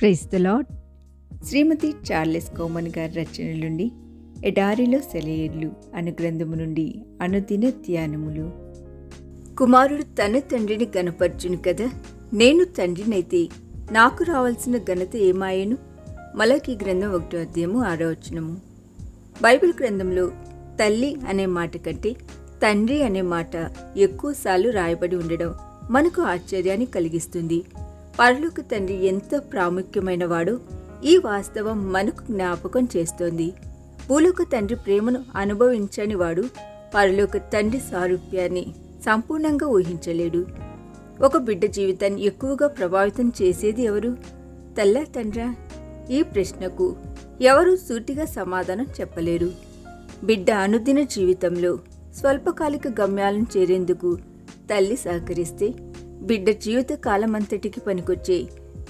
Praise the Lord Shrimati Charles Cowman గారి రచన నుండి ఎడారిలో సెలయేర్లు అను గ్రంథము నుండి అనుదిన ధ్యానములు. కుమారుడు తన తండ్రిని గనపరచును కదా? నేను తండ్రినైతే నాకు రావాల్సిన ఘనత ఏమాయను? మలకి గ్రంథం ఒకటో అధ్యాయము ఆరవచనము బైబిల్ గ్రంథంలో తల్లి అనే మాట కంటే తండ్రి అనే మాట ఎక్కువసార్లు రాయబడి ఉండడం మనకు ఆశ్చర్యాన్ని కలిగిస్తుంది. పరలోక తండ్రి ఎంత ప్రాముఖ్యమైనవాడో ఈ వాస్తవం మనకు జ్ఞాపకం చేస్తోంది. భూలోక తండ్రి ప్రేమను అనుభవించని వాడు పరలోక తండ్రి సారూప్యాన్ని సంపూర్ణంగా ఊహించలేడు. ఒక బిడ్డ జీవితాన్ని ఎక్కువగా ప్రభావితం చేసేది ఎవరు? తల్ల తండ్రా? ఈ ప్రశ్నకు ఎవరూ సూటిగా సమాధానం చెప్పలేరు. బిడ్డ అనుదిన జీవితంలో స్వల్పకాలిక గమ్యాలను చేరేందుకు తల్లి సహకరిస్తే బిడ్డ జీవిత కాలమంతటికి పనికొచ్చే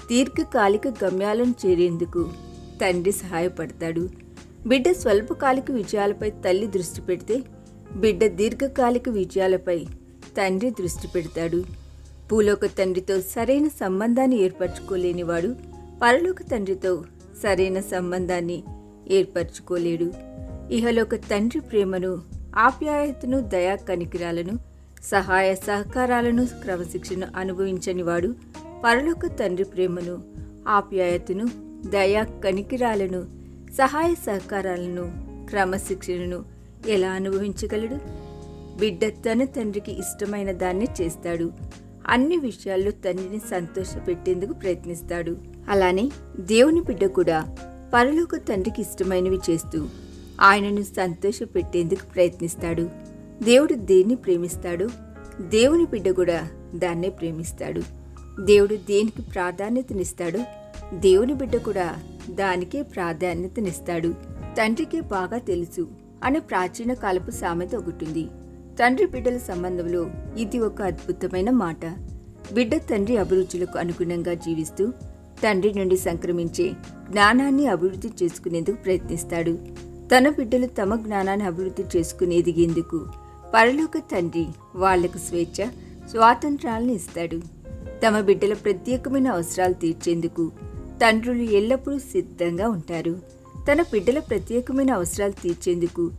దీర్ఘకాలిక గమ్యాలను చేరేందుకు తండ్రి సహాయపడతాడు. బిడ్డ స్వల్పకాలిక విజయాలపై తల్లి దృష్టి పెడితే బిడ్డ దీర్ఘకాలిక విజయాలపై తండ్రి దృష్టి పెడతాడు. భూలోక తండ్రితో సరైన సంబంధాన్ని ఏర్పరచుకోలేనివాడు పరలోక తండ్రితో సరైన సంబంధాన్ని ఏర్పరచుకోలేడు. ఇహలోక తండ్రి ప్రేమను ఆప్యాయతను దయా కనికిరాలను సహాయ సహకారాలను క్రమశిక్షణ అనుభవించని వాడు పరలోక తండ్రి ప్రేమను ఆప్యాయతను దయా కనికిరాలను సహాయ సహకారాలను క్రమశిక్షణను ఎలా అనుభవించగలడు? బిడ్డ తన తండ్రికి ఇష్టమైన దాన్ని చేస్తాడు. అన్ని విషయాల్లో తండ్రిని సంతోషపెట్టేందుకు ప్రయత్నిస్తాడు. అలానే దేవుని బిడ్డ కూడా పరలోక తండ్రికి ఇష్టమైనవి చేస్తూ ఆయనను సంతోషపెట్టేందుకు ప్రయత్నిస్తాడు. దేవుడు దేన్ని ప్రేమిస్తాడు? దేవుని బిడ్డ కూడా దాన్నే ప్రేమిస్తాడు. దేవుడు దేనికి ప్రాధాన్యతనిస్తాడు? దేవుని బిడ్డ కూడా దానికే ప్రాధాన్యతనిస్తాడు. తండ్రికి బాగా తెలుసు అనే ప్రాచీన కాలపు సామెత ఒకటుంది. తండ్రి బిడ్డల సంబంధంలో ఇది ఒక అద్భుతమైన మాట. బిడ్డ తండ్రి అభిరుచులకు అనుగుణంగా జీవిస్తూ తండ్రి నుండి సంక్రమించే జ్ఞానాన్ని అభివృద్ధి చేసుకునేందుకు ప్రయత్నిస్తాడు. తన బిడ్డలు తమ జ్ఞానాన్ని అభివృద్ధి చేసుకుని ఎదిగేందుకు పరలోక తండ్రి వాళ్ళకు స్వేచ్ఛ స్వాతంత్రాలను ఇస్తాడు. తమ బిడ్డల ప్రత్యేకమైన అవసరాలు తీర్చేందుకు తండ్రులు ఎల్లప్పుడూ సిద్ధంగా ఉంటారు. తన బిడ్డల ప్రత్యేకమైన అవసరాలు తీర్చేందుకు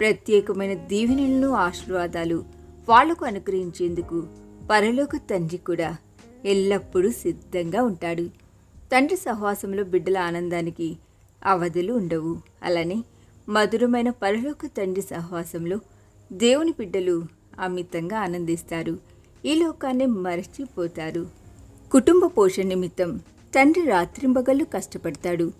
ప్రత్యేకమైన దీవెనలను ఆశీర్వాదాలు వాళ్ళకు అనుగ్రహించేందుకు పరలోక తండ్రి కూడా ఎల్లప్పుడూ సిద్ధంగా ఉంటాడు. తండ్రి సహవాసంలో బిడ్డల ఆనందానికి అవధులు ఉండవు. అలానే మధురమైన పరలోక తండ్రి సహవాసంలో దేవుని బిడ్డలు అమితంగా ఆనందిస్తారు. ఈ లోకాన్ని మరచిపోతారు. కుటుంబ పోషణ నిమిత్తం తండ్రి రాత్రింబగళ్ళు కష్టపడతాడు.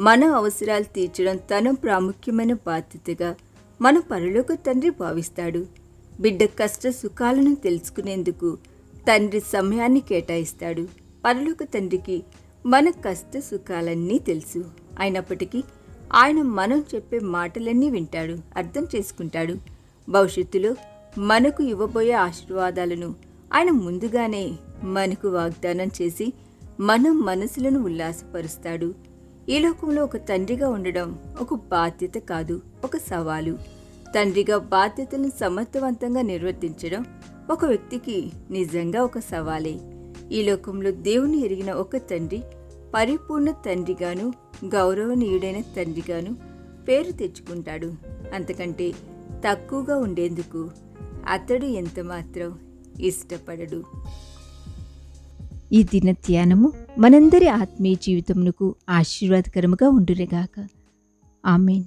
మన అవసరాలు తీర్చడం తన ప్రాముఖ్యమైన బాధ్యతగా మన పరలోక తండ్రి భావిస్తాడు. బిడ్డ కష్ట సుఖాలను తెలుసుకునేందుకు తండ్రి సమయాన్ని కేటాయిస్తాడు. పరలోక తండ్రికి మన కష్ట సుఖాలన్నీ తెలుసు. అయినప్పటికీ ఆయన మనం చెప్పే మాటలన్నీ వింటాడు అర్థం చేసుకుంటాడు. భవిష్యత్తులో మనకు ఇవ్వబోయే ఆశీర్వాదాలను ఆయన ముందుగానే మనకు వాగ్దానం చేసి మన మనసులను ఉల్లాసపరుస్తాడు. ఈ లోకంలో ఒక తండ్రిగా ఉండడం ఒక బాధ్యత కాదు ఒక సవాలు. తండ్రిగా బాధ్యతలను సమర్థవంతంగా నిర్వర్తించడం ఒక వ్యక్తికి నిజంగా ఒక సవాలే. ఈ లోకంలో దేవుని ఎరిగిన ఒక తండ్రి పరిపూర్ణ తండ్రిగాను గౌరవనీయుడైన తండ్రిగాను పేరు తెచ్చుకుంటాడు. అంతకంటే తక్కువగా ఉండేందుకు అతడు ఎంతమాత్రం ఇష్టపడడు. ఈ దిన ధ్యానము మనందరి ఆత్మీయ జీవితమునకు ఆశీర్వాదకరముగా ఉండురేగాక ఆమెన్.